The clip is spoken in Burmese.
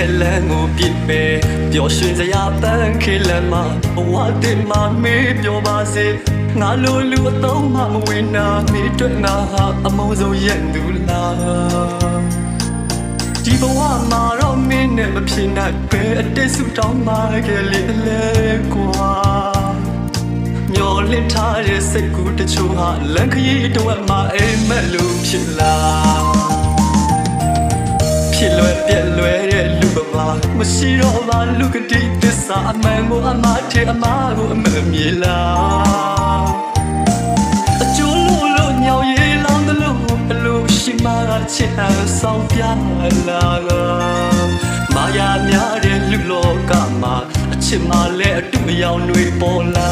န်းကိုပြစ်ပဲပျော်ရွှင်စရာပန်းခေလမ်းမှာဘဝတင်မှာမေးပြောပါစေငါလိုလူအတော့မှမဝင်နာမေးတွေ့ငါဟာအမုန်းဆုံးရဲ့သူလားဒီဘဝမှာတော့မင်းနဲ့မဖြစ်နိုင်ပဲအတိတ်ဆူတောင်းမှခဲ့လေလေကွာမျောလင့်ထားတဲ့စိတ်ကူးတချို့ဟာလန်ခရီးတော့မှအိမ်မက်လို့ဖြစ်လာဖြစ်လွယ်ပြက်လွယ်တဲ့လူဘဝ မရှိတော့မှလူကတိသစ္စာအမှန်ကိုအမှားထဲအမှားကိုအမှန်မြေလားအကျိုးလို့လို့ညောင်ရည်လောင်းတယ်လို့ဘလို့ရှိမှချစ်အဆောင်ပြလာကမာယာများတဲ့လူလောကမှာအချစ်မှလည်းအတူအယောင်တွေပေါ်လာ